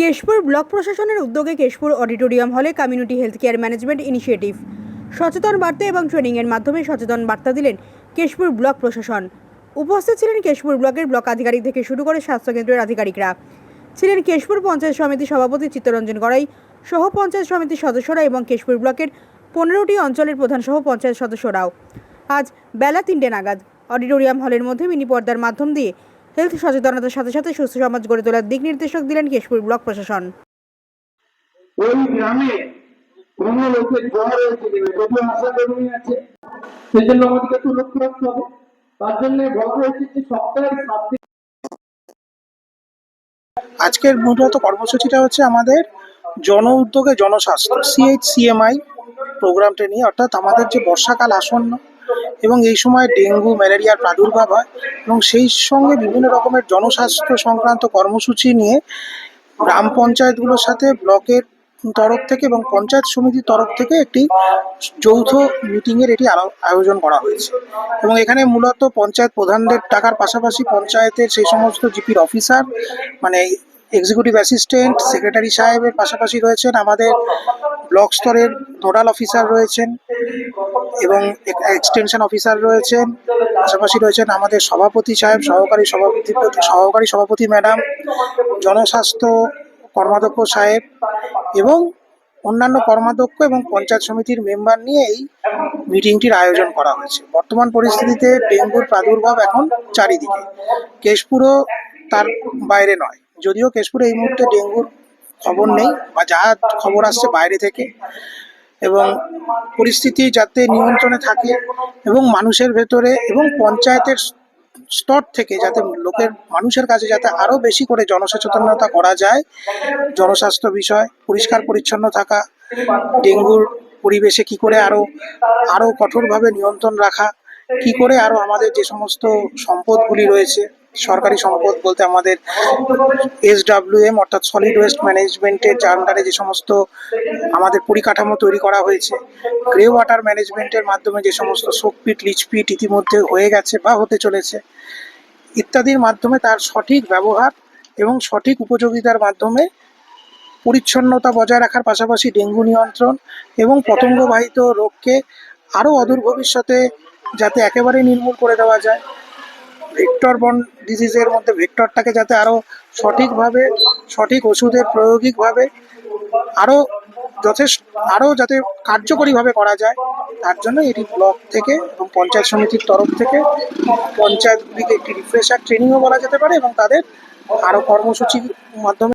Keshpur block প্রশাসনের উদ্যোগে Keshpur auditorium হলে community health care management initiative. সচেতন বার্তা এবং ট্রেনিংয়ের মাধ্যমে সচেতন বার্তা দিলেন কেশপুর ব্লক প্রশাসন। উপস্থিত ছিলেন কেশপুর ব্লকের ব্লক আধিকারিক থেকে শুরু করে স্বাস্থ্যকেন্দ্রের আধিকারিকরা। ছিলেন কেশপুর পঞ্চায়েত সমিতি সভাপতি চিত্তরঞ্জন গড়াই, সহ পঞ্চায়েত সমিতির সদস্যরা এবং কেশপুর ব্লকের পনেরোটি অঞ্চলের প্রধান সহ পঞ্চায়েত সদস্যরাও। আজ বেলা তিনটে নাগাদ অডিটোরিয়াম হলের মধ্যে মিনি পর্দার মাধ্যম দিয়ে হেলথ সচেতনতার সাথে সাথে সুস্থ সমাজ গড়ে তোলার দিক নির্দেশক দিলেন কেশপুর ব্লক প্রশাসন। ওই গ্রামে কোন লোকের জ্বর হয়েছে যদি আশা কর্মী আছে। সেজন্য আমাদেরকে একটু লক্ষ্য রাখতে হবে। তার জন্য বলা হয়েছে যে সপ্তাহে সাত দিন আজকের মূলত কর্মসূচিটা হচ্ছে আমাদের জন উদ্যোগে জনস্বাস্থ্য সিএইচ সিএমআই প্রোগ্রামটা নিয়ে। অর্থাৎ আমাদের যে বর্ষাকাল আসন্ন এবং এই সময় ডেঙ্গু, ম্যালেরিয়ার প্রাদুর্ভাব হয় এবং সেই সঙ্গে বিভিন্ন রকমের জনস্বাস্থ্য সংক্রান্ত কর্মসূচি নিয়ে গ্রাম পঞ্চায়েতগুলোর সাথে ব্লকের তরফ থেকে এবং পঞ্চায়েত সমিতির তরফ থেকে একটি যৌথ মিটিংয়ের এটি আয়োজন করা হয়েছে। এবং এখানে মূলত পঞ্চায়েত প্রধানদের টাকার পাশাপাশি পঞ্চায়েতের সেই সমস্ত জিপির অফিসার মানে এক্সিকিউটিভ অ্যাসিস্ট্যান্ট সেক্রেটারি সাহেবের পাশাপাশি রয়েছেন আমাদের ব্লক স্তরের নোডাল অফিসার রয়েছেন। এবং এক্সটেনশন অফিসার রয়েছেন পাশাপাশি রয়েছেন আমাদের সভাপতি সাহেব, সহকারী সভাপতি সহকারী সভাপতি ম্যাডাম, জনস্বাস্থ্য কর্মাধ্যক্ষ সাহেব এবং অন্যান্য কর্মাধ্যক্ষ এবং পঞ্চায়েত সমিতির মেম্বার নিয়ে এই মিটিংটির আয়োজন করা হয়েছে। বর্তমান পরিস্থিতিতে ডেঙ্গুর প্রাদুর্ভাব এখন চারিদিকে। কেশপুরও তার বাইরে নয়। যদিও কেশপুরে এই মুহূর্তে ডেঙ্গুর খবর নেই বা যা খবর আসছে বাইরে থেকে। এবং পরিস্থিতি যাতে নিয়ন্ত্রণে থাকে এবং মানুষের ভেতরে এবং পঞ্চায়েতের স্তর থেকে যাতে লোকের, মানুষের কাছে যাতে আরও বেশি করে জনসচেতনতা করা যায়, জনস্বাস্থ্য বিষয়, পরিষ্কার পরিচ্ছন্ন থাকা, ডেঙ্গুর পরিবেশে কি করে আরও আরও কঠোরভাবে নিয়ন্ত্রণ রাখা কি করে আরও আমাদের যে সমস্ত সম্পদগুলি রয়েছে, সরকারি সম্পদ বলতে আমাদের এসডাব্লিউএম অর্থাৎ সলিড ওয়েস্ট ম্যানেজমেন্টের আন্ডারে যে সমস্ত আমাদের পরিকাঠামো তৈরি করা হয়েছে গ্রে ওয়াটার ম্যানেজমেন্টের মাধ্যমে যে সমস্ত শোকপিট লিচপিট ইতিমধ্যে হয়ে গেছে বা হতে চলেছে, ইত্যাদির মাধ্যমে তার সঠিক ব্যবহার এবং সঠিক উপযোগিতার মাধ্যমে পরিচ্ছন্নতা বজায় রাখার পাশাপাশি ডেঙ্গু নিয়ন্ত্রণ এবং পতঙ্গবাহিত রোগকে আরও অদূর ভবিষ্যতে যাতে একেবারে নির্মূল করে দেওয়া যায়। ভেক্টর বন ডিজিজের মধ্যে ভেক্টরটাকে যাতে আরও সঠিকভাবে, সঠিক ওষুধের প্রয়োগিকভাবে আরও যথেষ্ট আরও যাতে কার্যকরীভাবে করা যায়, তার জন্য এটি ব্লক থেকে এবং পঞ্চায়েত সমিতির তরফ থেকে পঞ্চায়েতগুলিকে একটি রিফ্রেশার ট্রেনিংও বলা যেতে পারে এবং তাদের আরও কর্মসূচির মাধ্যমে